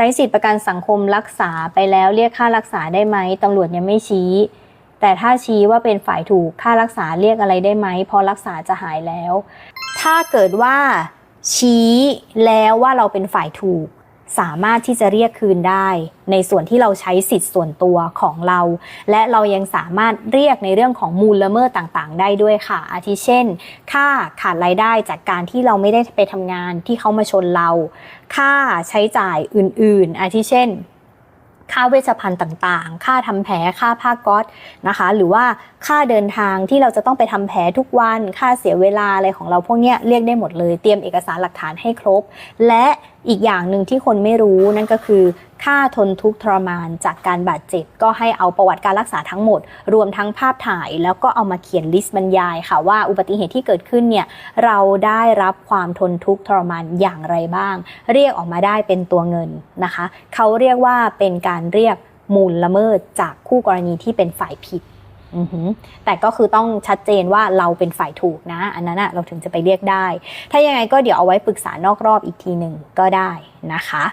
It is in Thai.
ใช้สิทธิประกันสังคมรักษาไปแล้วเรียกค่ารักษาได้ไหมตำรวจยังไม่ชี้ แต่ถ้าชี้ว่าเป็นฝ่ายถูกค่ารักษาเรียกอะไรได้ไหมพอรักษาจะหายแล้ว ถ้าเกิดว่าชี้แล้วว่าเราเป็นฝ่ายถูก สามารถที่จะเรียกคืนได้ ในส่วนที่เราใช้สิทธิ์ส่วนตัวของเรา และเรายังสามารถเรียกในเรื่องของมูลละเมิดต่างๆ ได้ด้วยค่ะ อาทิเช่น ค่าขาดรายได้จากการที่เราไม่ได้ไปทำงานที่เขามาชนเรา ค่าใช้จ่ายอื่น ๆ อาทิเช่นค่าเวชภัณฑ์ต่างๆ ค่าทำแผล ค่าผ้าก๊อซนะคะ หรือว่าค่าเดินทางที่เราจะต้องไปทำแผลทุกวัน ค่าเสียเวลาอะไรของเราพวกนี้เรียกได้หมดเลย เตรียมเอกสารหลักฐานให้ครบ และอีกอย่างหนึ่งที่คนไม่รู้นั่นก็คือ ค่าทนทุกข์ทรมานจากการบาดเจ็บ ก็ให้เอาประวัติการรักษาทั้งหมด รวมทั้งภาพถ่าย แล้วก็เอามาเขียนลิสต์บรรยายค่ะว่าอุบัติเหตุที่เกิดขึ้นเนี่ยเราได้รับความทนทุกข์ทรมานอย่างไรบ้าง เรียกออกมาได้เป็นตัวเงินนะคะ เขาเรียกว่าเป็นการเรียกมูลละเมิดจากคู่กรณีที่เป็นฝ่ายผิด แต่ก็คือต้องชัดเจนว่าเราเป็นฝ่ายถูกนะ อันนั้นอะเราถึงจะไปเรียกได้ ถ้ายังไงก็เดี๋ยวเอาไว้ปรึกษานอกรอบอีกทีหนึ่งก็ได้นะคะ